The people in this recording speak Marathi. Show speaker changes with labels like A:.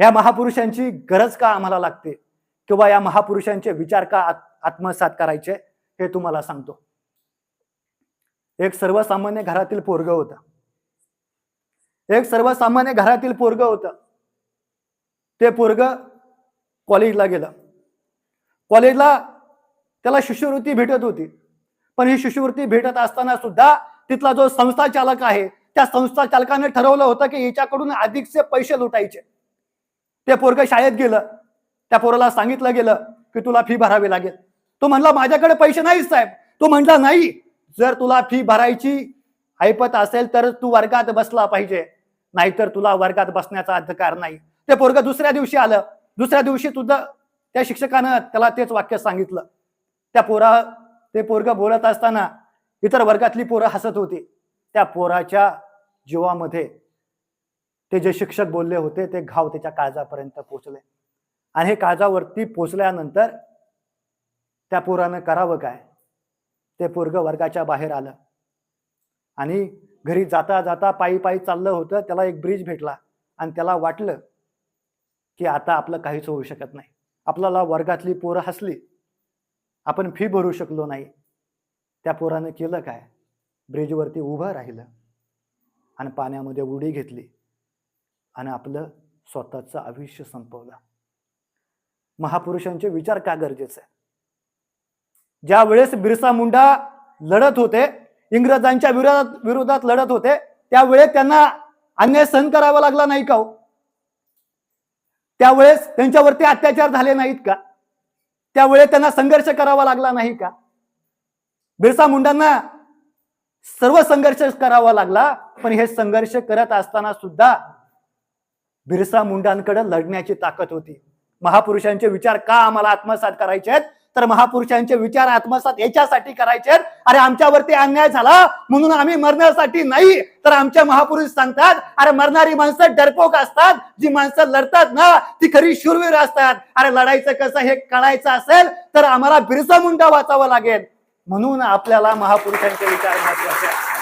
A: या महापुरुषांची गरज का आम्हाला लागते? किंवा या महापुरुषांचे विचार का आत- आत्मसात करायचे? हे तुम्हाला सांगतो. एक सर्वसामान्य घरातील पोरग होतं. एक सर्वसामान्य घरातील पोरग होतं. ते पोरग कॉलेजला गेलं. कॉलेजला त्याला शिष्यवृत्ती भेटत होती. पण ही शिष्यवृत्ती भेटत असताना सुद्धा तिथला जो संस्था चालक आहे त्या संस्था चालकाने ठरवलं होतं की याच्याकडून अधिकचे पैसे लुटायचे. ते पोरग शाळेत गेलं. त्या पोराला सांगितलं गेलं की तुला फी भरावी लागेल. तो म्हणला माझ्याकडे पैसे नाहीच साहेब. तो म्हणला नाही. जर तुला फी भरायची ऐपत असेल तर तू वर्गात बसला पाहिजे. नाहीतर तुला वर्गात बसण्याचा अधिकार नाही. ते पोरग दुसऱ्या दिवशी आलं. दुसऱ्या दिवशी तुझं त्या शिक्षकानं त्याला तेच वाक्य सांगितलं. त्या पोरा ते पोरग बोलत असताना इतर वर्गातली पोरं हसत होती. त्या पोराच्या जीवामध्ये ते जे शिक्षक बोलले होते ते घाव त्याच्या काळजापर्यंत पोचले. आणि हे काळजावरती पोचल्यानंतर त्या पोरानं करावं काय? ते पोरग वर्गाच्या बाहेर आलं. आणि घरी जाता जाता पायी पायी चाललं होतं त्याला एक ब्रिज भेटला. आणि त्याला वाटलं की आता आपलं काहीच होऊ शकत नाही. आपल्याला वर्गातली पोरं हसली. आपण फी भरू शकलो नाही. त्या पोरानं केलं काय? ब्रिजवरती उभं राहिलं. आणि पाण्यामध्ये उडी घेतली. आणि आपलं स्वतःचं आयुष्य संपवलं. महापुरुषांचे विचार का गरजेचे? ज्या वेळेस बिरसा मुंडा लढत होते इंग्रजांच्या विरोधात विरोधात लढत होते त्यावेळेस त्यांना अन्याय सहन करावा लागला नाही का हो? त्यावेळेस त्यांच्यावरती अत्याचार झाले नाहीत का? त्यावेळेस त्यांना संघर्ष करावा लागला नाही का? बिरसा मुंडांना सर्व संघर्ष करावा लागला पण हे संघर्ष करत असताना सुद्धा बिरसा मुंडांकडे लढण्याची ताकद होती. महापुरुषांचे विचार का आम्हाला आत्मसात करायचे आहेत? तर महापुरुषांचे विचार आत्मसात याच्यासाठी करायचे आहेत? अरे आमच्यावरती अन्याय झाला म्हणून आम्ही मरण्यासाठी नाही. तर आमच्या महापुरुष सांगतात अरे मरणारी माणसं डरपोक असतात जी माणसं लढतात ना ती खरी शूरवीर असतात. अरे लढायचं कसं हे कळायचं असेल तर आम्हाला बिरसा मुंडा वाचावं लागेल. म्हणून आपल्याला महापुरुषांचे विचार महत्त्वाचे आहेत.